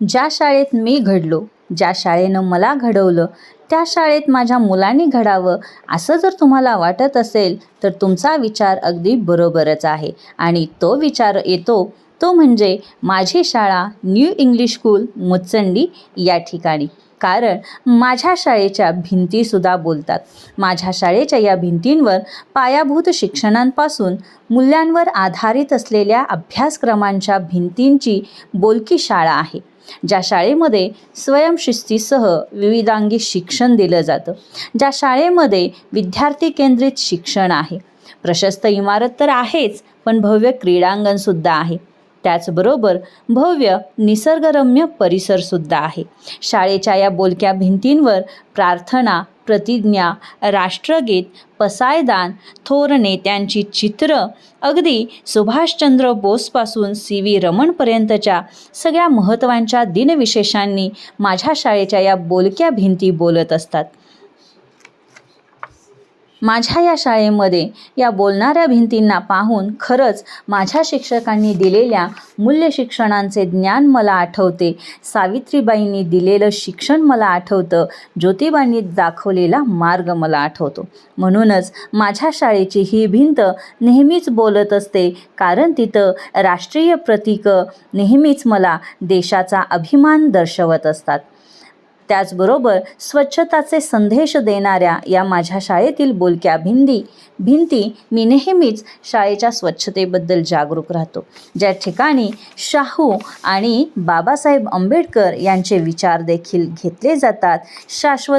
ज्या शाळेत मी घडलो ज्या शाळेनं मला घडवलं त्या शाळेत माझ्या मुलांनी घडावं असं जर तुम्हाला वाटत असेल तर तुमचा विचार अगदी बरोबरच आहे. आणि तो विचार येतो तो म्हणजे माझी शाळा न्यू इंग्लिश स्कूल मुचंडी या ठिकाणी. कारण माझ्या शाळेच्या भिंतीसुद्धा बोलतात. माझ्या शाळेच्या या भिंतींवर पायाभूत शिक्षणांपासून मूल्यांवर आधारित असलेल्या अभ्यासक्रमांच्या भिंतींची बोलकी शाळा आहे. ज्या शाळेमध्ये स्वयंशिस्तीसह विविधांगी शिक्षण दिलं जातं ज्या शाळेमध्ये विद्यार्थी केंद्रित शिक्षण आहे. प्रशस्त इमारत तर आहेच पण भव्य क्रीडांगणसुद्धा आहे. त्याचबरोबर भव्य निसर्गरम्य परिसरसुद्धा आहे. शाळेच्या या बोलक्या भिंतींवर प्रार्थना प्रतिज्ञा राष्ट्रगीत पसायदान थोर नेत्यांची चित्र अगदी सुभाषचंद्र बोसपासून सी व्ही रमणपर्यंतच्या सगळ्या महत्त्वांच्या दिनविशेषांनी माझ्या शाळेच्या या बोलक्या भिंती बोलत असतात. माझ्या या शाळेमध्ये या बोलणाऱ्या भिंतींना पाहून खरंच माझ्या शिक्षकांनी दिलेल्या मूल्य शिक्षणांचे ज्ञान मला आठवते. सावित्रीबाईंनी दिलेलं शिक्षण मला आठवतं. ज्योतिबांनी दाखवलेला मार्ग मला आठवतो. म्हणूनच माझ्या शाळेची ही भिंत नेहमीच बोलत असते. कारण तिथं राष्ट्रीय प्रतीकं नेहमीच मला देशाचा अभिमान दर्शवत असतात. त्याचबरोबर स्वच्छताचे संदेश देणाऱ्या या माझ्या शाळेतील बोलक्या भिंती भिंती मी नेहमीच शाळेच्या स्वच्छतेबद्दल जागरूक राहतो. ज्या ठिकाणी शाहू आणि बाबासाहेब आंबेडकर यांचे विचार देखील घेतले जातात शाश्वत